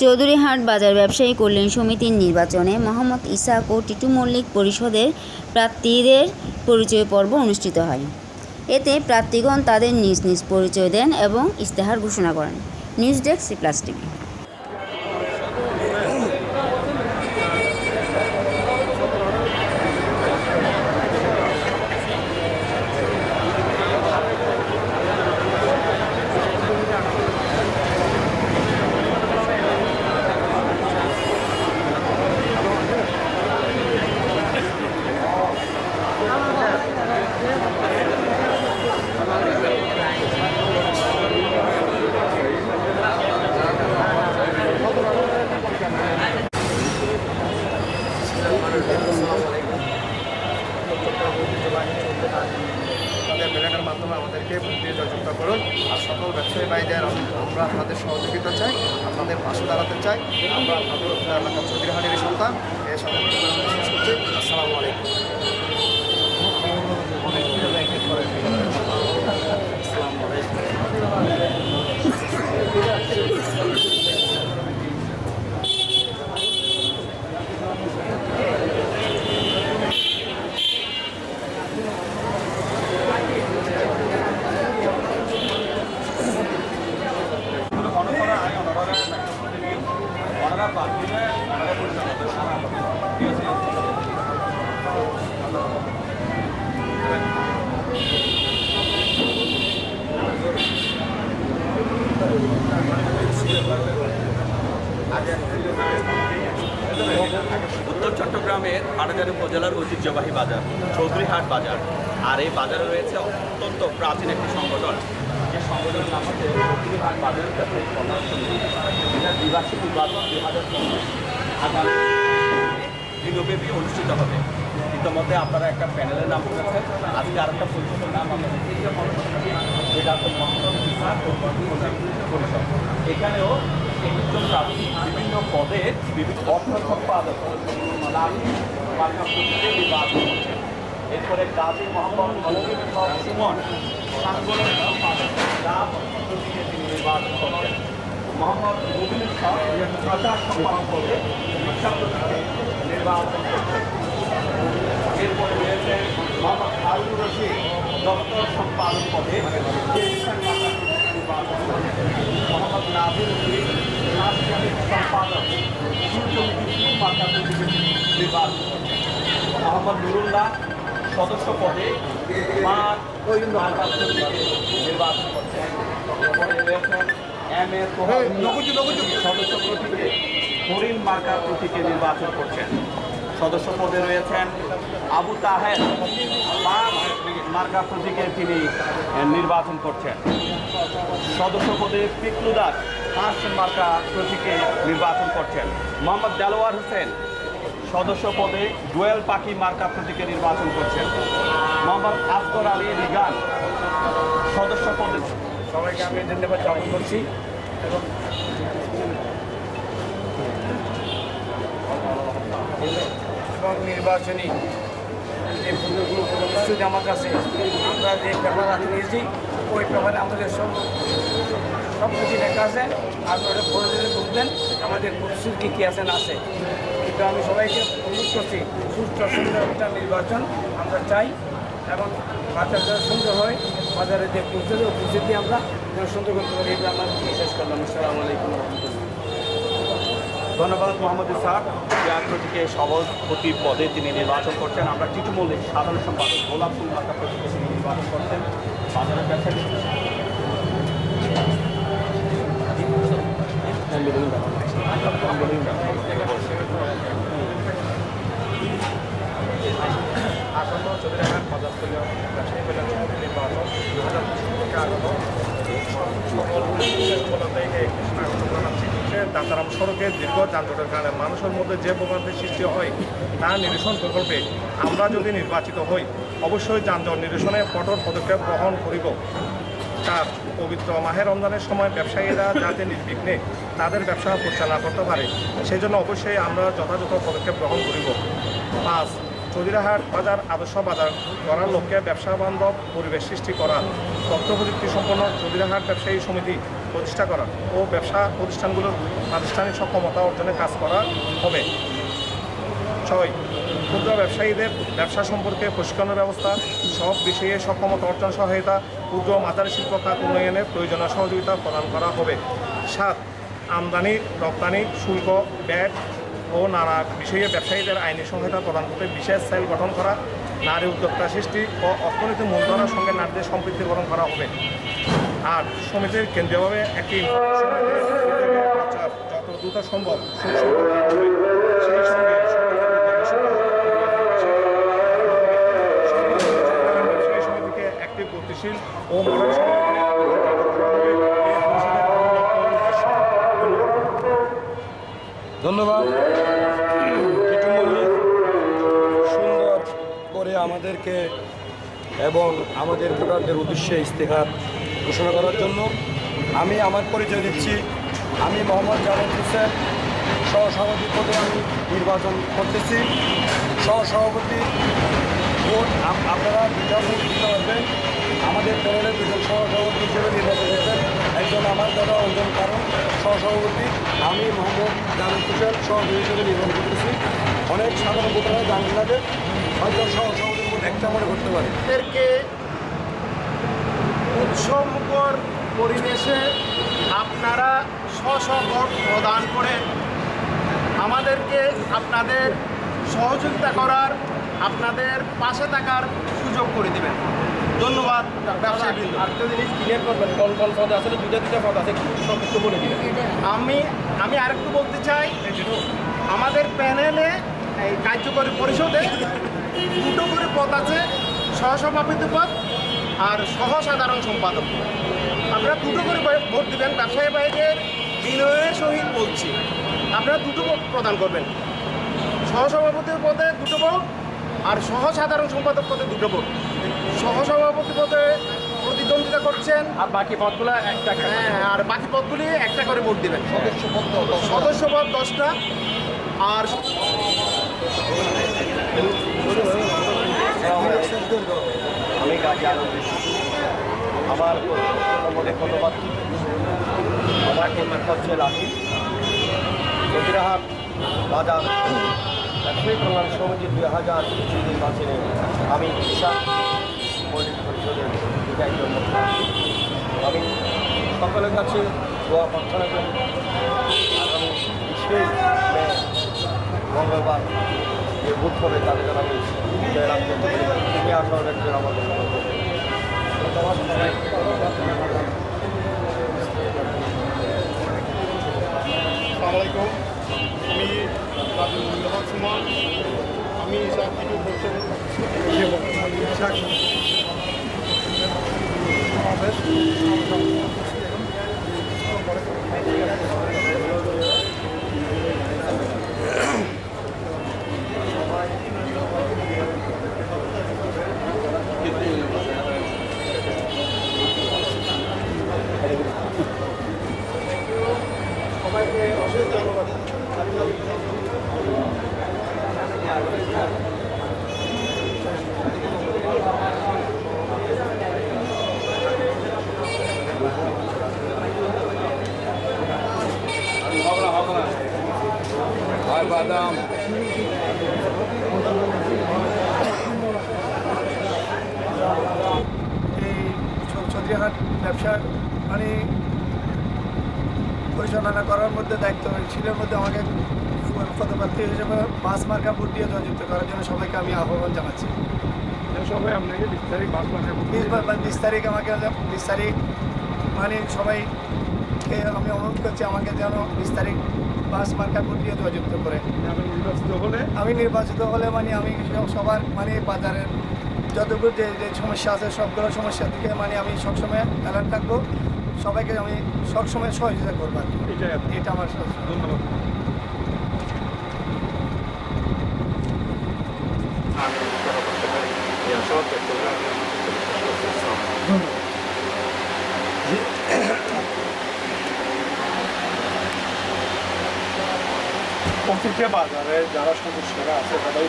চৌধুরীহাট বাজার ব্যবসায়ী কল্যাণ সমিতির নির্বাচনে মোহাম্মদ ইসাক ও টিটু মল্লিক পরিষদের প্রার্থীদের পরিচয় পর্ব অনুষ্ঠিত হয়। এতে প্রার্থীগণ তাদের নিজ নিজ পরিচয় দেন এবং ইস্তেহার ঘোষণা করেন। News desk plus TV. তাদের মেলাটার মাধ্যমে আমাদেরকে জয়যুক্ত করুন। আর সকল ব্যবসায়ী ভাইদের আম- আমরা আপনাদের সহযোগিতা চাই, আপনাদের পাশে দাঁড়াতে চাই। আমরা আপনাদের এলাকা চৌধুরীহাটের সন্তান। এর সাথে শেষ করছি। আসসালামু আলাইকুম। উত্তর চট্টগ্রামের হাটাজারি উপজেলার ঐতিহ্যবাহী বাজার, চৌধুরীহাট বাজার। আর এই বাজারে রয়েছে অত্যন্ত প্রাচীন একটি সংগঠন। যে সংগঠনের নাম হচ্ছে চৌধুরীহাট বাজার ব্যবসায়ী কল্যাণ সমিতি এটা দ্বিবার্ষিক নির্বাচন দুই হাজার আগামী দিনব্যাপী অনুষ্ঠিত হবে। ইতিমধ্যে আপনারা একটা প্যানেলের নাম শুনেছেন আজকে আর একটা পরিষদের নাম আমরা দিতে যেটা হচ্ছে মহানগর পরিষদ। এখানেও একজন প্রার্থী বিভিন্ন পদে বিভিন্ন অর্থ সম্পাদক নারী পার্থক্যে নির্বাচন করছেন এরপরে গাজী মোহাম্মদ মহিউল হক সুমন সাংগঠনিক সম্পাদক রাজ প্রতীকে তিনি নির্বাচন করছেন মোহাম্মদ মুবিনুল হক প্রচার সম্পাদক পদে শিক্ষা প্রতীকে নির্বাচন করছেন এরপরে রয়েছে মোহাম্মদ হারুন রশিদ দপ্তর সম্পাদক পদে নির্বাচন মোহাম্মদ নাজির উদ্দিন রাষ্ট্রীয় সম্পাদক করছেন মোহাম্মদ নুরুল্লাহ সদস্য পদে নির্বাচন করছেন এম এ সদস্য প্রতীকে হরিণ মার্কা প্রতীকে নির্বাচন করছেন। সদস্য পদে রয়েছেন আবু তাহের মার্কা প্রতীকে তিনি নির্বাচন করছেন। সদস্য পদে পিকলু দাস পাঁচ মার্কা প্রতীকে নির্বাচন করছেন। মোহাম্মদ দেলোয়ার হোসেন সদস্য পদে ডুয়েল পাখি মার্কা প্রতীকে নির্বাচন করছেন। মোহাম্মদ আসগর আলী রিগান সদস্য পদে সবাইকে আমি ধন্যবাদ জ্ঞাপন করছি এবং নির্বাচনী যে পুজোগুলো প্রস্তুতি আমার কাছে আমরা যে পেপার হাতে নিয়েছি, ওই পেপারে আমাদের সব সব কিছু লেখা আছে। আর ওটা পড়ে দিলে বুঝবেন আমাদের প্রস্তুতি কী আছে, না আছে। কিন্তু আমি সবাইকে অনুরোধ করছি সুস্থ সুন্দর একটা নির্বাচন আমরা চাই এবং বাজার যাতে সুন্দর হয়, বাজারে যে প্রস্তুতি ওই দিয়ে আমরা যেন সুন্দর করতে পারি, এটা আমার বিশেষ করলাম। আসসালামু আলাইকুম। রহমতুল্লাহ ধন্যবাদ, মোহাম্মদ ইসাক প্রতীকে সভাপতি পদে তিনি নির্বাচন করছেন। আমরা টিটু মল্লিক সাধারণ সম্পাদক গোলাপ ফুল মার্কা প্রতীকে তিনি নির্বাচন করছেন। বাজারের ব্যবসায়ী আসন্ন পদার্থলীয় ব্যবসায়ী মেলা নির্বাচন দু হাজার পঁচিশ থেকে দাতারাম সড়কে দীর্ঘ যানজটের কারণে মানুষের মধ্যে যে ভোগান্তির সৃষ্টি হয়, তা নিরসন প্রকল্পে আমরা যদি নির্বাচিত হই, অবশ্যই যানজট নিরসনে কঠোর পদক্ষেপ গ্রহণ করিব। তার পবিত্র মাহের রমজানের সময় ব্যবসায়ীরা যাতে নির্বিঘ্নে তাদের ব্যবসা পরিচালনা করতে পারে সেই জন্য অবশ্যই আমরা যথাযথ পদক্ষেপ গ্রহণ করিব। পাঁচ, চৌধুরীহাট বাজার, আদর্শ বাজার করার লক্ষ্যে ব্যবসা বান্ধব পরিবেশ সৃষ্টি করা। তথ্য প্রযুক্তি সম্পন্ন চৌধুরীহাট ব্যবসায়ী সমিতি প্রতিষ্ঠা করা ও ব্যবসা প্রতিষ্ঠানগুলোর প্রাতিষ্ঠানিক সক্ষমতা অর্জনে কাজ করা হবে। ছয়, ক্ষুদ্র ব্যবসায়ীদের ব্যবসা সম্পর্কে প্রশিক্ষণের ব্যবস্থা, সব বিষয়ে সক্ষমতা অর্জন সহায়তা, ক্ষুদ্র ও মাঝারি শিল্প খাত উন্নয়নে প্রয়োজনীয় সহযোগিতা প্রদান করা হবে। সাত, আমদানি, রপ্তানি, শুল্ক, ব্যাট ও নানা বিষয়ে ব্যবসায়ীদের আইনি সহায়তা প্রদান করতে বিশেষ সেল গঠন করা, নারী উদ্যোক্তা সৃষ্টি ও অর্থনৈতিক মূলধনের সঙ্গে নারীদের সম্পৃক্তিকরণ করা হবে। আর সমিতির কেন্দ্রীয়ভাবে একটি যত দ্রুত সম্ভব ও। ধন্যবাদ। করে আমাদেরকে এবং আমাদের ভোটারদের উদ্দেশ্যে ইস্তেহার ঘোষণা করার জন্য আমি আমার পরিচয় দিচ্ছি। আমি মোহাম্মদ জাভেদ হোসেন, সহসভাপতি পদে আমি নির্বাচন করতেছি। সহসভাপতি ভোট আপনারা ভোট দিতে পারবেন। আমাদের প্যানেলের দুজন সহসভাপতি হিসেবে নির্বাচন করছেন একজন আমার দাদা একজন কারণ। সহসভাপতি আমি মোহাম্মদ জাভেদ হোসেন সহযোগী হিসেবে নির্বাচন করতেছি। অনেক সাধারণ ভোটাররা জানেন না যে হয়তো সহসভাপতির ভোট একটা মনে করতে পারে। আমাদেরকে উৎসবমুখর পরিবেশে আপনারা স্ব স্ব প্রদান করে আমাদেরকে আপনাদের সহযোগিতা করার আপনাদের পাশে থাকার সুযোগ করে দেবেন। ধন্যবাদ আরেকটা জিনিস ক্লিয়ার করবেন কোন কোন পদ আসলে দুইটা দুইটা পদ আছে একটু বলে দিবেন। আমি আমি আরেকটু বলতে চাই আমাদের প্যানেলে এই কার্যকরী পরিষদে দুটো করে পদ আছে সহসভাপতি পদ আর সহ সাধারণ সম্পাদক। আপনারা দুটো করে ভোট দেবেন ব্যবসায়ী ভাইদের বিনয়ের সহিত বলছি। আপনারা দুটো ভোট প্রদান করবেন। সহসভাপতি পদে দুটো ভোট আর সহ সাধারণ সম্পাদক পদে দুটো ভোট। সহসভাপতি পদে প্রতিদ্বন্দ্বিতা করছেন। আর বাকি পদগুলো একটা একটা হ্যাঁ আর বাকি পদগুলি একটা করে ভোট দেবেন। সদস্য পদ দশটা। আর গাজী আলম আমার মনে ধন্যবাদ। আমার কন্যা হচ্ছে লাঠি চৌধুরাহাট বাজার ব্যবসায়ী কল্যাণ সমিতি দুই হাজার পঁচিশ নির্বাচনে আমি ঈশা মৌলিক পরিষদের জন্য আমি সকলের কাছে দোয়া প্রার্থনা করি। আগামী বিশেষ মঙ্গলবার যে ভোট হবে তাদের আমি জয়লাভ করতে পারি একজন আমার আসসালামাইকুম আমি রাজেন্দ্রনাথ সুমন। আমি ইসাক টিটু বলছেন ইসাক সমাবেশ সবাইকে অশেষ ধন্যবাদ আর বাদাম এই চ- চৌধুরীহাট ব্যবসার মানে পরিচালনা করার মধ্যে দায়িত্ব ছিলের মধ্যে আমাকে পদপ্রার্থী হিসেবে পাঁচ মার্কা ভোট দিয়ে জয়যুক্ত করার জন্য সবাইকে আমি আহ্বান জানাচ্ছি। সবাই আপনাকে বাস বিশ বা- বা তারিখ আমাকে বিশ তারিখ মানে সবাইকে আমি অনুরোধ করছি আমাকে যেন বিশ তারিখ পাঁচ মার্কা ভোট দিয়ে জয়যুক্ত করে। আমি নির্বাচিত হলে? আমি নির্বাচিত হলে মানে আমি সবার মানে বাজারের যতগুলো যে যে সমস্যা আছে সবগুলো সমস্যা থেকে মানে আমি সবসময় অ্যালার্ট থাকব। সবাইকে আমি সবসময় সহযোগিতা করব। এটা আমার ধন্যবাদ। প্রতিটা বাজারে যারা সদস্যরা আছে, তারাই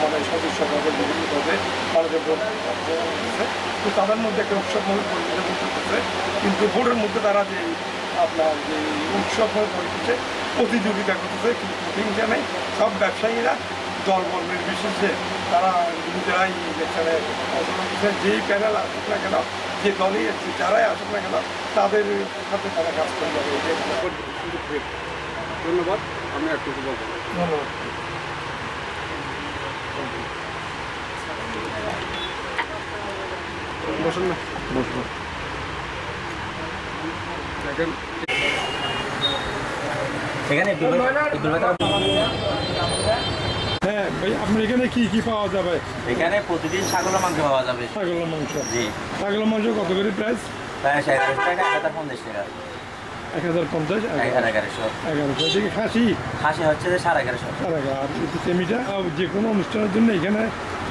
মানে সদস্যভাবে বিভিন্নভাবে আমাদের ভোট তো তাদের মধ্যে একটা উৎসবমূলক পরিবেশে করতেছে কিন্তু ভোটের মধ্যে তারা যে আপনার যে উৎসবমূলক পরিবেশে প্রতিযোগিতা করতেছে, কিন্তু প্রতিহিংসা নেই। সব ব্যবসায়ীরা দল বর্ণের বিশেষে তারা নিজেরাই ইলেকশনে অংশগ্রহণ যেই প্যানেল আসুক না কেন, যে দলই যারাই আসুক না কেন, তাদের সাথে তারা কাজ করে যাবে। ধন্যবাদ। আমি একটু বলব বসুন না। বসবো। হ্যাঁ ভাই আপনার এখানে কি কি পাওয়া যাবে? এখানে প্রতিদিন ছাগলের মাংস পাওয়া যাবে। ছাগলের মাংস? জি। ছাগলের মাংস কত করে প্রাইস প্রায় এগারোশো টাকা এক হাজার পঞ্চাশ টাকা। এক হাজার পঞ্চাশ এগারো। এগারোশো। এগারোশো। এদিকে খাসি? খাসি হচ্ছে যে সাড়ে এগারোশো। আর এগারো সেমিটা যে কোনো অনুষ্ঠানের জন্য এখানে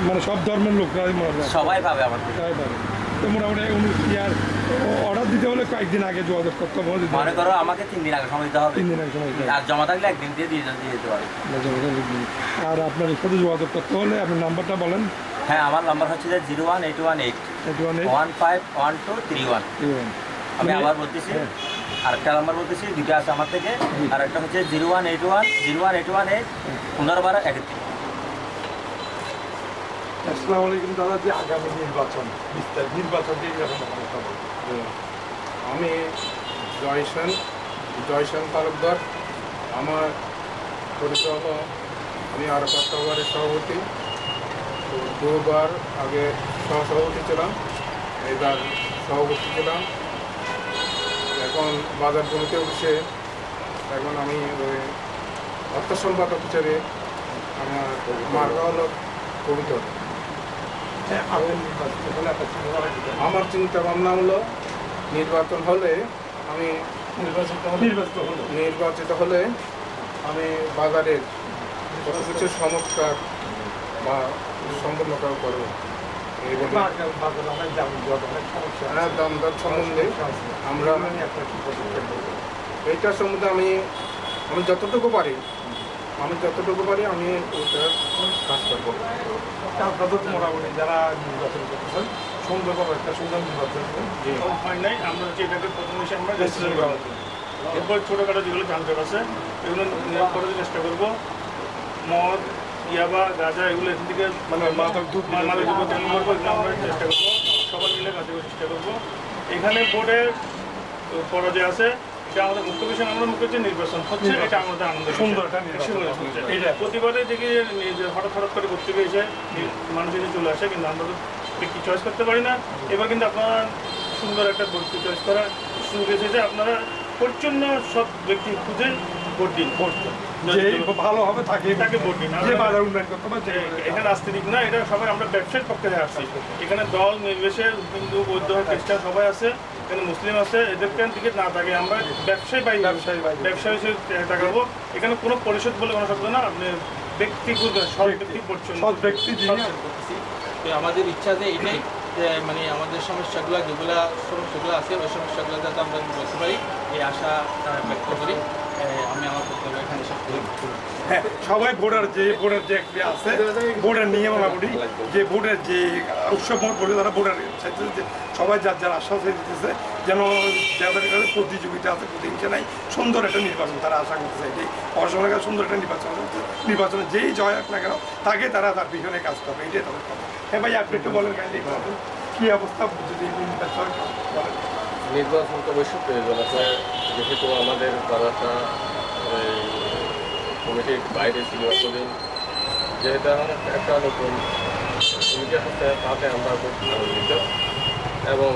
মানে সব ধর্মের হয় সবাই পাবে আমার সবাই পারে তো মোটামুটি আর অর্ডার দিতে হলে কয়েকদিন আগে যোগাযোগ করতে হবে মনে করো আমাকে তিন দিন আগে সময় দিতে হবে। তিন দিন আগে সময় দিতে আর জমা থাকলে একদিন দিয়ে দিয়ে দিতে পারে আর আপনার সাথে যোগাযোগ করতে হলে আপনার নাম্বারটা বলেন। হ্যাঁ আমার নাম্বার হচ্ছে যে zero one eight one eight. One five one two three one. আমি মানে- আবার বলতেছি হ্যাঁ। আরেকটা নাম্বার বলতেছি দুটো আছে আমার থেকে। আর একটা হচ্ছে zero one eight one, zero one eight one eight, পনেরো বারো এক তিন আসসালামু দাদা, যে আগামী নির্বাচন নির্বাচন। আমি জয়সেন জয়সেন তালুকদার। আমার পরিচয় আমি আর কষ্টবারের সভাপতি। তো দুবার আগে সহসভাপতি ছিলাম, এবার সভাপতি ছিলাম। এখন বাজার জমিতে উঠছে। এখন আমি ওই অর্থ সম্পাদক হিসেবে আমার মার্গ হলো কবিতা হ্যাঁ, আমার চিন্তা ভাবনা হলো নির্বাচন হলে আমি নির্বাচিত হলে? নির্বাচিত হলো। নির্বাচিত হলে আমি বাজারের কত কিছু সমস্যা বা সম্পূর্ণ করব। দাম দর সম্বন্ধে আমরা এইটার সম্বন্ধে আমি আমি যতটুকু পারি আমি যতটুকু পারি আমি ওটা কাজ করব। মোটামুটি যারা নির্বাচন করতেছেন সুন্দরভাবে একটা সুন্দর নির্বাচন নাই আমরা হচ্ছে এটাকে প্রথম এসে আমরা রেজিস্ট্রেশন করা হতো এরপর ছোটোখাটো যেগুলো যানজট আছে এগুলো নিয়োগ করার চেষ্টা করব মদ ইয়াবা গাঁজা এগুলো এখান থেকে মানে মাদক চেষ্টা করব। সবাই মিলে কাজ করার চেষ্টা করব। এখানে বোর্ডের পরাজয় আছে। এটা আমাদের মুখ্য বিষয় আমরা মুখ্য হচ্ছে নির্বাচন। হচ্ছে এটা আমাদের আনন্দ সুন্দর একটা নির্বাচন। এটা। প্রতিবারে দেখি হঠাৎ হঠাৎ করে করতে এসে চলে আসে কিন্তু আমরা চয়েস করতে পারি না। এবার কিন্তু আপনারা সুন্দর একটা চয়েস সুযোগ এসেছে। আপনারা পরিচ্ছন্ন সব ব্যক্তি খুঁজে ভোট দিন ভোট যে ভালো হবে তাকে তাকে ভোট দিন যে বাজার উন্নয়ন করতে পারে যে এখানে রাজনীতিক না এটা সবাই আমরা ব্যবসায়িক পক্ষে আসছি এখানে দল নির্বিশেষে হিন্দু বৌদ্ধ খ্রিস্টান সবাই আছে এখানে মুসলিম আছে এদেরকে দিকে না থাকে আমরা ব্যবসায়ী বাই ব্যবসায়ী বাই। ব্যবসায়ী হিসেবে তাকাবো। এখানে কোনো পরিষদ বলে কোনো শব্দ না আপনি ব্যক্তি করবেন সব ব্যক্তি পরিচ্ছন্ন সৎ ব্যক্তি। আমাদের ইচ্ছা যে এটাই যে মানে আমাদের সমস্যাগুলো যেগুলো সমস্যাগুলো আছে ওই সমস্যাগুলো যাতে আমরা বলতে পারি এই আশা ব্যক্ত করি। আমি আমার বক্তব্য এখানে শেষ হ্যাঁ সবাই ভোটার যে ভোটার যে একটি আছে ভোটার নিয়মাবলী যে ভোটের যে উৎসব করে তারা ভোটার যে সবাই যার যার আশ্বাস হয়ে দিতেছে যেন যাদের কাছে প্রতিযোগিতা আছে প্রতিহিংসা নাই সুন্দর একটা নির্বাচন তারা আশা করতেছে। এটি পড়াশোনার কাছে সুন্দর একটা নির্বাচন নির্বাচনে যেই জয় হোক না কেন তাকে তারা তার পিছনে কাজ করবে এটাই তাদের কথা। হ্যাঁ ভাই আপনি একটু বলেন কাহিনী কী অবস্থা যদি নির্বাচন বলেন? নির্বাচন তো অবশ্যই প্রয়োজন আছে। যেহেতু আমাদের পাড়াটা এই, কমিটির বাইরে ছিল এতদিন যেহেতু একটা নতুন কমিটি হচ্ছে তাতে আমরা খুব আনন্দিত এবং